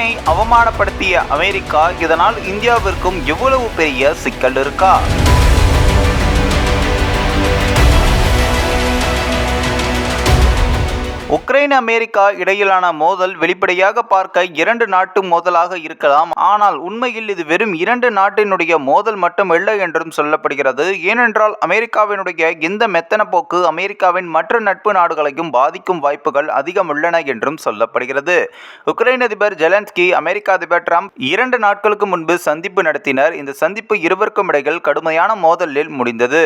சீனை அவமானப்படுத்திய அமெரிக்கா இதனால் இந்தியாவிற்கும் எவ்வளவு பெரிய சிக்கல் இருக்கா? உக்ரைன் அமெரிக்கா இடையிலான மோதல் வெளிப்படையாக பார்க்க இரண்டு நாட்டு மோதலாக இருக்கலாம். ஆனால் உண்மையில் இது வெறும் இரண்டு நாட்டினுடைய மோதல் மட்டுமல்ல என்றும் சொல்லப்படுகிறது. ஏனென்றால் அமெரிக்காவினுடைய இந்த மெத்தன போக்கு அமெரிக்காவின் மற்ற நட்பு நாடுகளையும் பாதிக்கும் வாய்ப்புகள் அதிகம் உள்ளன என்றும் சொல்லப்படுகிறது. உக்ரைன் அதிபர் ஜெலன்ஸ்கி அமெரிக்க அதிபர் ட்ரம்ப் இரண்டு நாட்களுக்கு முன்பு சந்திப்பு நடத்தினர். இந்த சந்திப்பு இருவருக்கும் இடையில் கடுமையான மோதலில் முடிந்தது.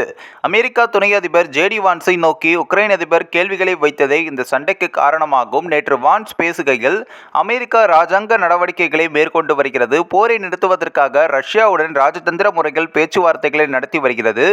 அமெரிக்கா துணை அதிபர் ஜேடி வான்ஸை நோக்கி உக்ரைன் அதிபர் கேள்விகளை வைத்ததே இந்த சண்டை சண்டைக்கு காரணமாகும் நேற்று வான்ஸ் பேசுகையில் அமெரிக்கா ராஜாங்க நடவடிக்கைகளை மேற்கொண்டு வருகிறது. போரை நிறுத்துவதற்காக ரஷ்யாவுடன் ராஜதந்திர முறையில் பேச்சுவார்த்தைகளை நடத்தி வருகிறது.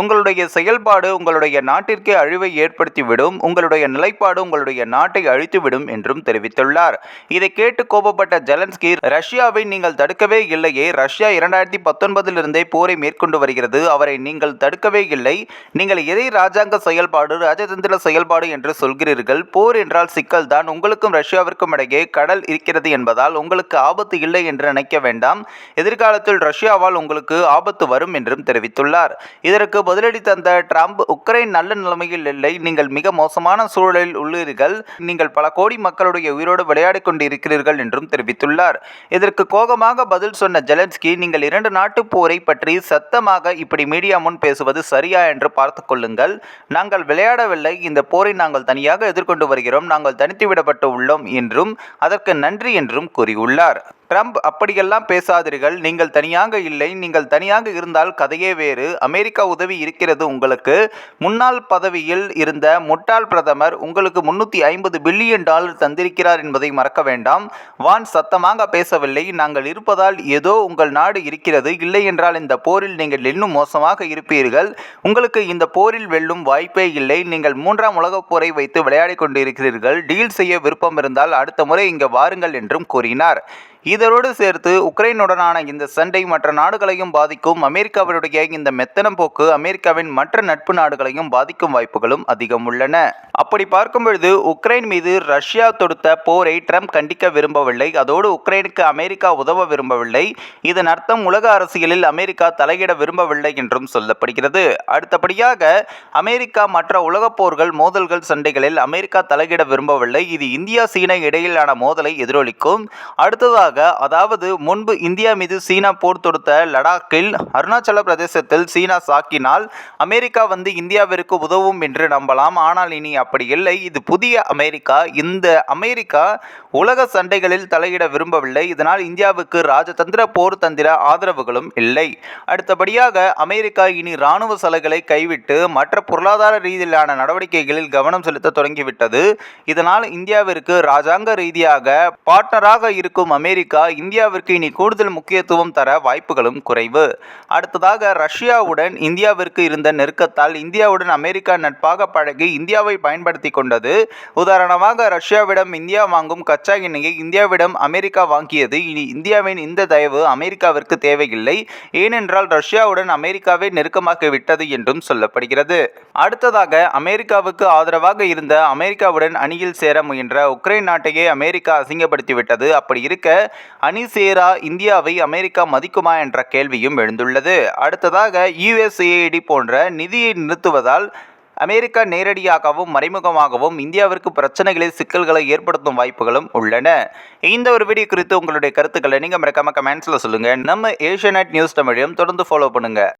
உங்களுடைய செயல்பாடு உங்களுடைய நாட்டிற்கே அழிவை ஏற்படுத்திவிடும். உங்களுடைய நிலைப்பாடு உங்களுடைய நாட்டை அழித்துவிடும் என்றும் தெரிவித்துள்ளார். இதை கேட்டு கோபப்பட்ட ஜெலன்ஸ்கி ரஷ்யாவை நீங்கள் தடுக்கவே இல்லையே. ரஷ்யா இரண்டாயிரத்தி பத்தொன்பதிலிருந்தே போரை மேற்கொண்டு வருகிறது. அவரை நீங்கள் தடுக்கவே இல்லை. நீங்கள் எதை ராஜாங்க செயல்பாடு ராஜதந்திர செயல்பாடு என்று சொல்கிறீர்கள்? போர் என்றால் சிக்கல் தான். உங்களுக்கும் ரஷ்யாவிற்கும் இடையே கடல் இருக்கிறது என்பதால் உங்களுக்கு ஆபத்து இல்லை என்று நினைக்க வேண்டாம். எதிர்காலத்தில் ரஷ்யாவால் உங்களுக்கு ஆபத்து வரும் என்றும் தெரிவித்துள்ளார். இதற்கு பதிலடி தந்த டிரம்ப் உக்ரைன் நல்ல நிலைமையில் இல்லை. நீங்கள் மிக மோசமான சூழலில் உள்ளீர்கள். நீங்கள் பல கோடி மக்களுடைய உயிரோடு விளையாடிக் கொண்டிருக்கிறீர்கள் என்றும் தெரிவித்துள்ளார். இதற்கு கோபமாக பதில் சொன்ன ஜெலன்ஸ்கி நீங்கள் இரண்டு நாட்டு போரை பற்றி சத்தமாக இப்படி மீடியா முன் பேசுவது சரியா என்று பார்த்து கொள்ளுங்கள். நாங்கள் விளையாடவில்லை. இந்த போரை நாங்கள் தனியாக எதிர்கொண்டு வருகிறோம். நாங்கள் தனித்து விடப்பட்டு உள்ளோம் என்றும் அதற்கு நன்றி என்றும் கூறியுள்ளார். ட்ரம்ப் அப்படியெல்லாம் பேசாதீர்கள். நீங்கள் தனியாக இல்லை. நீங்கள் தனியாக இருந்தால் கதையே வேறு. அமெரிக்கா உதவி இருக்கிறது உங்களுக்கு. முன்னாள் பதவியில் இருந்த முட்டாள் பிரதமர் உங்களுக்கு முன்னூற்றி ஐம்பது பில்லியன் டாலர் தந்திருக்கிறார் என்பதை மறக்க வேண்டாம். வான் சத்தமாக பேசவில்லை. நாங்கள் இருப்பதால் ஏதோ உங்கள் நாடு இருக்கிறது. இல்லை என்றால் இந்த போரில் நீங்கள் இன்னும் மோசமாக இருப்பீர்கள். உங்களுக்கு இந்த போரில் வெல்லும் வாய்ப்பே இல்லை. நீங்கள் மூன்றாம் உலகப் போரை வைத்து விளையாடிக் கொண்டிருக்கிறீர்கள். டீல் செய்ய விருப்பம் இருந்தால் அடுத்த முறை இங்கே வாருங்கள் என்றும் கூறினார். இதனோடு சேர்த்து உக்ரைனுடனான இந்த சண்டை மற்ற நாடுகளையும் பாதிக்கும். அமெரிக்காவினுடைய இந்த மெத்தனம் போக்கு அமெரிக்காவின் மற்ற நட்பு நாடுகளையும் பாதிக்கும் வாய்ப்புகளும் அதிகம் உள்ளன. அப்படி பார்க்கும் பொழுது உக்ரைன் மீது ரஷ்யா தொடுத்த போரை ட்ரம்ப் கண்டிக்க விரும்பவில்லை. அதோடு உக்ரைனுக்கு அமெரிக்கா உதவ விரும்பவில்லை. இதன் அர்த்தம் உலக அரசியலில் அமெரிக்கா தலையிட விரும்பவில்லை என்றும் சொல்லப்படுகிறது. அடுத்தபடியாக அமெரிக்கா மற்ற உலகப் போர்கள் மோதல்கள் சண்டைகளில் அமெரிக்கா தலையிட விரும்பவில்லை. இது இந்தியா சீனா இடையிலான மோதலை எதிரொலிக்கும். அடுத்ததாக அதாவது முன்பு இந்தியா மீது சீனா போர் தொடுத்த லடாக்கில் அருணாச்சல பிரதேசத்தில் சீனா சாக்கினால் அமெரிக்கா வந்து இந்தியாவிற்கு உதவும் என்று நம்பலாம். ஆனால் இனி அப்படி இல்லை. இது புதிய அமெரிக்கா. இந்த அமெரிக்கா உலக சண்டைகளில் தலையிட விரும்பவில்லை. இதனால் இந்தியாவுக்கு ராஜதந்திர போர் தந்திர ஆதரவுகளும் இல்லை. அடுத்தபடியாக அமெரிக்கா இனி இராணுவ சலுகைகளை கைவிட்டு மற்ற பொருளாதார ரீதியிலான நடவடிக்கைகளில் கவனம் செலுத்த தொடங்கிவிட்டது. இதனால் இந்தியாவிற்கு ராஜாங்க ரீதியாக பார்ட்னராக இருக்கும் அமெரிக்கா இந்தியாவிற்கு இனி கூடுதல் முக்கியத்துவம் தர வாய்ப்புகளும் குறைவு. அடுத்ததாக ரஷ்யாவுடன் இந்தியாவிற்கு இருந்த நெருக்கத்தால் இந்தியாவுடன் அமெரிக்கா நட்பாக பழகி இந்தியாவை பயன்படுத்தி கொண்டது. உதாரணமாக ரஷ்யாவிடம் இந்தியா வாங்கும் கச்சா எண்ணெயை இந்தியாவிடம் அமெரிக்கா வாங்கியது. இனி இந்தியாவின் இந்த தயவு அமெரிக்காவிற்கு தேவையில்லை. ஏனென்றால் ரஷ்யாவுடன் அமெரிக்காவை நெருக்கமாக்கி விட்டது என்றும் சொல்லப்படுகிறது. அடுத்ததாக அமெரிக்காவுக்கு ஆதரவாக இருந்த அமெரிக்காவுடன் அணியில் சேர முயன்ற உக்ரைன் நாட்டையே அமெரிக்கா அசிங்கப்படுத்திவிட்டது. அப்படி இருக்க அணி சேரா இந்தியாவை அமெரிக்கா மதிக்குமா என்ற கேள்வியும் எழுந்துள்ளது. அடுத்ததாக யுஎஸ்ஏஐடி போன்ற நிதியை நிறுத்துவதால் அமெரிக்கா நேரடியாகவும் மறைமுகமாகவும் இந்தியாவிற்கு பிரச்சனைகளை சிக்கல்களை ஏற்படுத்தும் வாய்ப்புகளும் உள்ளன. இந்த ஒரு வீடியோ குறித்து உங்களுடைய கருத்துக்களை நீங்கள் மறக்காம கமெண்ட்ஸில் சொல்லுங்கள் நம்ம ஏஷியநெட் நியூஸ் தமிழையும் தொடர்ந்து ஃபாலோ பண்ணுங்கள்